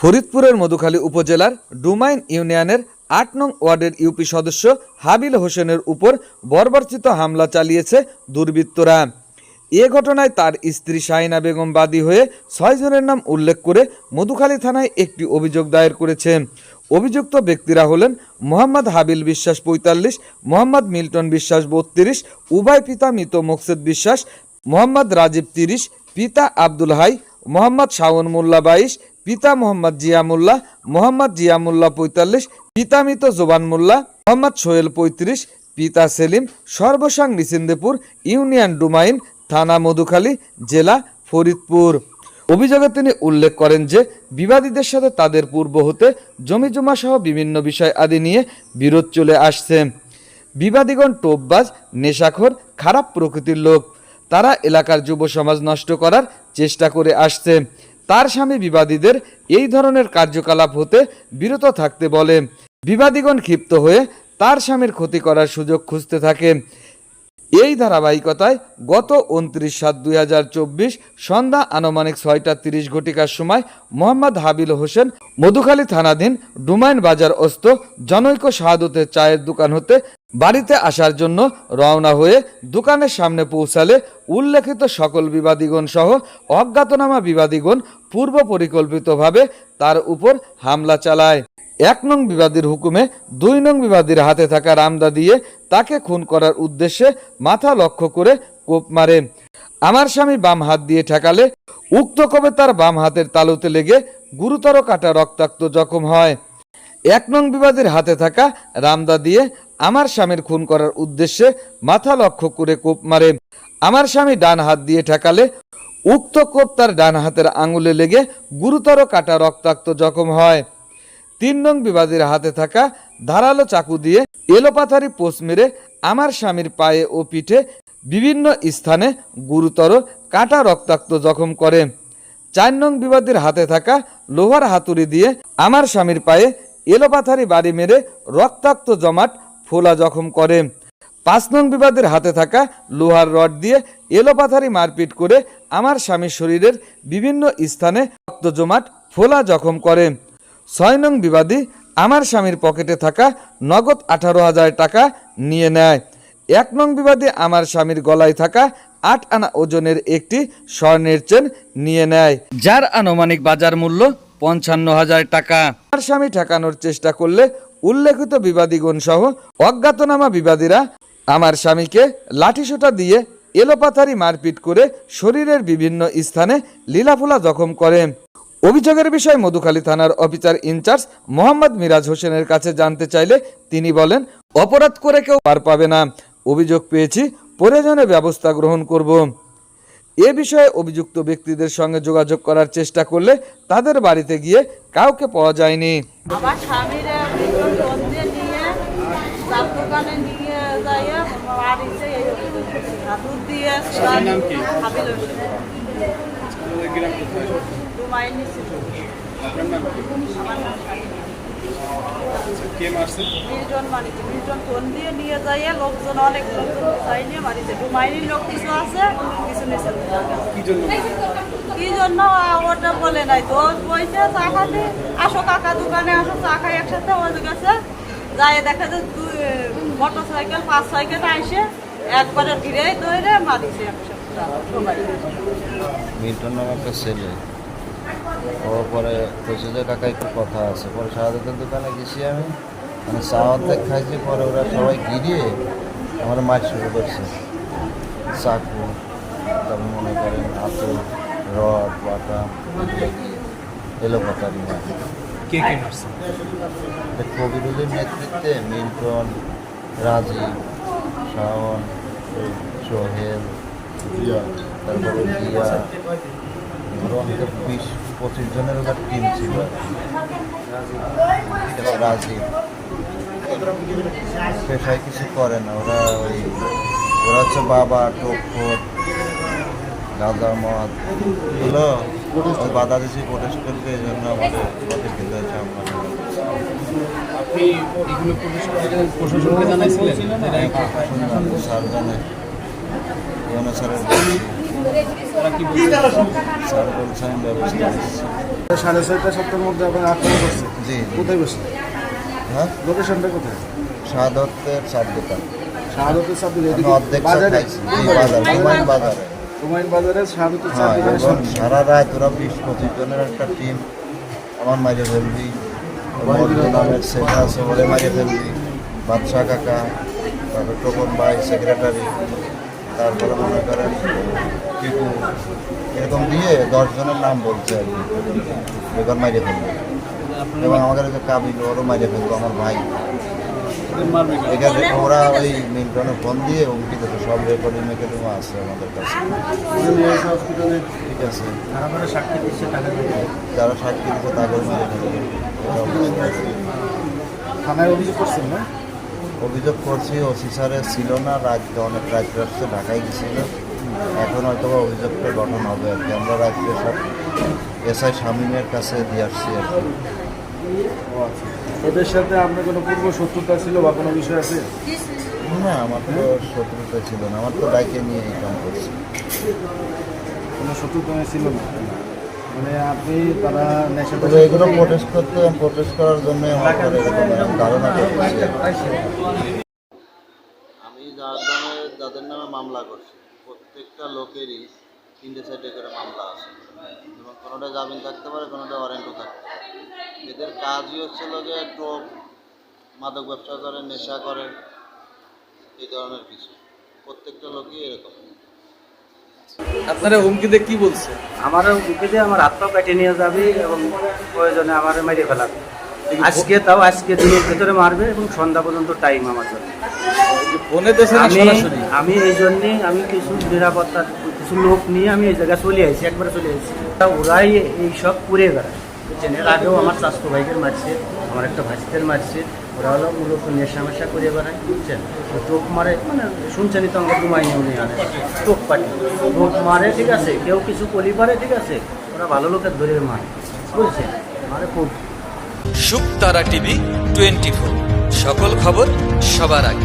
ফরিদপুরের মধুখালী উপজেলার ডুমাইন ইউনিয়নের আট নং ওয়ার্ডের ইউপি সদস্য হাবিল হোসেনের উপর বর্বরচিত হামলা চালিয়েছে দুর্বৃত্তরা। এ ঘটনায় তার স্ত্রী শাহিনা বেগম বাদী হয়ে ছয়জনের নাম উল্লেখ করে মধুখালী থানায় একটি অভিযোগ দায়ের করেছে। অভিযুক্ত ব্যক্তিরা হলেন মোহাম্মদ হাবিল বিশ্বাস পঁয়তাল্লিশ, মোহাম্মদ মিল্টন বিশ্বাস বত্রিশ উভয় পিতা মৃত মোকসেদ বিশ্বাস, মোহাম্মদ রাজীব তিরিশ, পিতা আব্দুল হাই মোহাম্মদ শাওন মোল্লা বাইশ, পিতা মোহাম্মদ জিয়ামুল্লাহ মোহাম্মদ জিয়ামুল্লাহ পঁয়তাল্লিশ, পিতা মৃত জোবান মোল্লা, মোহাম্মদ সোহেল পঁয়ত্রিশ, পিতা সেলিম, সর্বসাং নিচিন্দেপুর ইউনিয়ন ডুমাইন, থানা মধুখালী, জেলা ফরিদপুর। অভিযোগে তিনি উল্লেখ করেন যে, বিবাদীদের সাথে তাদের পূর্ব হতে জমিজমা সহ বিভিন্ন বিষয় আদি নিয়ে বিরোধ চলে আসছে। বিবাদীগণ টোপবাজ, নেশাখোর, খারাপ প্রকৃতির লোক। তারা এলাকার যুব সমাজ নষ্ট করার চেষ্টা করে আসছে। তার স্বামী বিবাদীদের এই ধরনের কার্যকলাপ হতে বিরত থাকতে বলে। বিবাদীগণ ক্ষিপ্ত হয়ে তার স্বামীর ক্ষতি করার সুযোগ খুঁজতে থাকে। এই ধারাবাহিকতায় গত উনত্রিশ সাত দুই হাজার চব্বিশ সন্ধ্যা আনুমানিক ছয়টা তিরিশ ঘটিকার সময় মোহাম্মদ হাবিল হোসেন মধুখালী থানাধীন ডুমাইন বাজার অস্ত জনৈক শাহাদতের চায়ের দোকান হতে বাড়িতে আসার জন্য রওনা হয়ে দোকানের সামনে পৌঁছালে উল্লেখিত সকল বিবাদীগণ সহ অজ্ঞাতনামা বিবাদীগণ পূর্ব পরিকল্পিতভাবে তার উপর হামলা চালায়। এক নং বিবাদীর হুকুমে দুই নং বিবাদীর হাতে থাকা রামদা দিয়ে তাকে খুন করার উদ্দেশ্যে মাথা লক্ষ্য করে কোপ মারে। আমার স্বামী বাম হাত দিয়ে ঠেকালে উক্ত কবে তার বাম হাতের তালুতে লেগে গুরুতর কাটা রক্তাক্ত জখম হয়। এক নং বিবাদীর হাতে থাকা রামদা দিয়ে আমার স্বামীর খুন করার উদ্দেশ্যে মাথা লক্ষ্য করে কোপ মারে। আমার স্বামী ডান হাত দিয়ে ঠেকালে, উক্ত কোপ তার ডান হাতের আঙুলে লেগে গুরুতর কাটা রক্তাক্ত জখম হয়। তিন নং বিবাদীর হাতে থাকা ধারালো চাকু দিয়ে এলোপাথারি পোষ মেরে আমার স্বামীর পায়ে ও পিঠে বিভিন্ন স্থানে গুরুতর কাটা রক্তাক্ত জখম করে। চার নং বিবাদীর হাতে থাকা লোহার হাতুড়ি দিয়ে আমার স্বামীর পায়ে এলোপাথারি বাড়ি মেরে রক্তাক্ত জমাট ফোলা জখম করে। পাঁচ নং বিবাদের হাতে থাকা লোহার রড দিয়ে এলোপাথারি মারপিট করে আমার স্বামীর শরীরের বিভিন্ন স্থানে রক্ত জমাট ফোলা জখম করে। ছয় নং বিবাদী আমার স্বামীর পকেটে থাকা নগদ আঠারো হাজার টাকা নিয়ে নেয়। এক নং বিবাদী আমার স্বামীর গলায় থাকা আট আনা ওজনের একটি স্বর্ণের চেন নিয়ে নেয়, যার আনুমানিক বাজার মূল্য পঞ্চান্ন হাজার টাকা। আমার স্বামী ঠেকানোর চেষ্টা করলে উল্লেখিত বিবাদীগণ সহ অজ্ঞাতনামা বিবাদীরা আমার স্বামীকে লাঠিসোঁটা দিয়ে এলোপাথারি মারপিট করে শরীরের বিভিন্ন স্থানে লীলাফুলা জখম করে। অভিযোগের বিষয়ে মধুখালী থানার অফিসার ইনচার্জ মোহাম্মদ মিরাজ হোসেনের কাছে জানতে চাইলে তিনি বলেন, অপরাধ করে কেউ পার পাবে না। অভিযোগ পেয়েছি, প্রয়োজনে ব্যবস্থা গ্রহণ করব। এ বিষয়ে অভিযুক্ত ব্যক্তিদের সঙ্গে যোগাযোগ করার চেষ্টা করলে তাদের বাড়িতে গিয়ে কাউকে পাওয়া যায়নি। আমার স্বামীর একজন ফোন দিয়ে নিয়ে চার দোকানে নিয়ে যাইয়ে বাড়িতে এই আপনার নাম কি? আমার নাম শাহিনা। কে মারছে? মিল্টন বাড়িতে মিল্টন ফোন দিয়ে নিয়ে যাইয়ে লোকজন অনেক লোকজন চাই নিয়ে বাড়িতে। ডুমাইনির লোক কিছু আছে কিছু নিচে কি জন্য? কি জন্য? ওটা বলে নাই। তো বইছে চা খাতে আসো কাকা দোকানে আসো চা খাই একসাথে। ওই গেছে যাই দেখা যায় মোটর সাইকেল পাঁচ সাইকেল আইসে। একবারে ঘিরে ধরে মারিছে একসাথে সবাই মিল্টন নামে একটা ছেলে। ও পরে যে কাকা একটু কথা আছে। পরে শাহাদাতের দোকানে গেছি আমি। মানে খাইছি পরে ওরা সবাই গিরিয়ে আমার মাছ শুরু করছে। চাকু তারপর মনে করেন আতর রড বাটা এলো পাতারি মাছ কবিরুলের নেতৃত্বে মিল্টন রাজীব শাওন সোহেল তারপরে দিয়া আরও আমাদের বিশ, পঁচিশ জনের ওটা টিম ছিল। রাজীব পেশায় কিছু করে না, ওরা ওই, ওরা হচ্ছে বাবা টক্কর গাঁজা মদ এগুলো বাধা দিছি প্রোটেস্ট করতে এই জন্য আমাদের ওদের খেতে হয়েছে আমরা। আপনি এগুলো প্রশাসনকে জানাইছিলেন? স্যার জানে তারা সাড়ে ছয়টা সপ্তাহের মধ্যে আপনার করছে জি জি। কোথায় বসে হ্যাঁ? লোকেশনটা কোথায়? সাদত্তের চার দোকান। শাহাদতের আমি এদিকে বাজারে? বাজার বাজারে? হুমায়ুন বাজারে। শাহাদতের চার হ্যাঁ সারা রাত ওরা বিশ পঁচিশ জনের একটা টিম আমার মাঝে মর্দু নামের ছেলে আছে ওরে মাঝে ফেলবি বাদশাহ কাকা তারপর টোকন ভাই সেক্রেটারি তারপরে মনে করেন টিপু এরকম দিয়ে দশ জনের নাম বলছে আর কি বেকার মাইরে ফেলবে এবং আমাদের যে কাবিল ওরও মাইরে ফেলব আমার ভাই এখানে ওরা ওই মিল্টনে ফোন দিয়ে হুমকি দিতে সব রেকর্ডিং মেকর্ডিং আছে আমাদের কাছে ঠিক আছে যারা সাক্ষী দিচ্ছে, তাদের মেরে ফেলবে। থানায় অভিযোগ করছেন না? অভিযোগ করছি ওসি স্যারের ছিল না রাজ্যে অনেক রাজ্য আসছে ঢাকায় গেছিল। এখন হয়তো বা অভিযোগটা গঠন হবে আর কি। আমরা রাজ্যে সব এসআই শামীমের কাছে দিয়ে আসছি আর কি। ওদের সাথে আপনার কোনো পূর্ব শত্রুতা ছিল বা কোনো বিষয় আছে? না আমার তো শত্রুতা ছিল না। আমার তো ডাইকে নিয়ে এই কাম করছি। কোনো শত্রুতা ছিল না? মানে আপনি তারা নেশা এগুলো প্রোটেস্ট করতে প্রোটেস্ট করার জন্য ধারণা। আমি যার নামে যাদের নামে মামলা করছি প্রত্যেকটা লোকেরই তিনটে সাইডে করে মামলা আছে। এবং কোনোটা জামিন থাকতে পারে কোনোটা ওয়ারেন্টও থাকতে পারে। এদের কাজই হচ্ছে লোকে টোপ মাদক ব্যবসা করে নেশা করে এই ধরনের কিছু। প্রত্যেকটা লোকই এরকম। আপনারা হুমকিতে কি বলছে আমার উঠে আমার পা কেটে নিয়ে যাবে এবং প্রয়োজনে আমার মেরে ফেলাবে। আজকে তাও আজকে দিনের ভেতরে মারবে এবং সন্ধ্যা পর্যন্ত টাইম আমার জন্য। ফোনে না আমি এই জন্যে আমি কিছু নিরাপত্তার কিছু লোক নিয়ে আমি এই জায়গায় চলে আসি একবারে চলে আসি তা ওরাই এই সব করে বেড়ায় বুঝছেন? এর আগেও আমার স্বাস্থ্য ভাইদের মারছে আমার একটা ভাইদের মারছে। ওরা হলো মূলত নেশা করে বেড়ায়, বুঝছেন? টোপ মারে মানে শুনছেনই তো আমরা ডুমাই নিয়ে আনে। টোপ পাটি। টোপ মারে, ঠিক আছে, কেউ কিছু কলি পারে, ঠিক আছে, ওরা ভালো লোকের ধরে মারে, বুঝছেন? মারে খুব। শুকতারা টিভি টোয়েন্টি ফোর সকল খবর সবার আগে।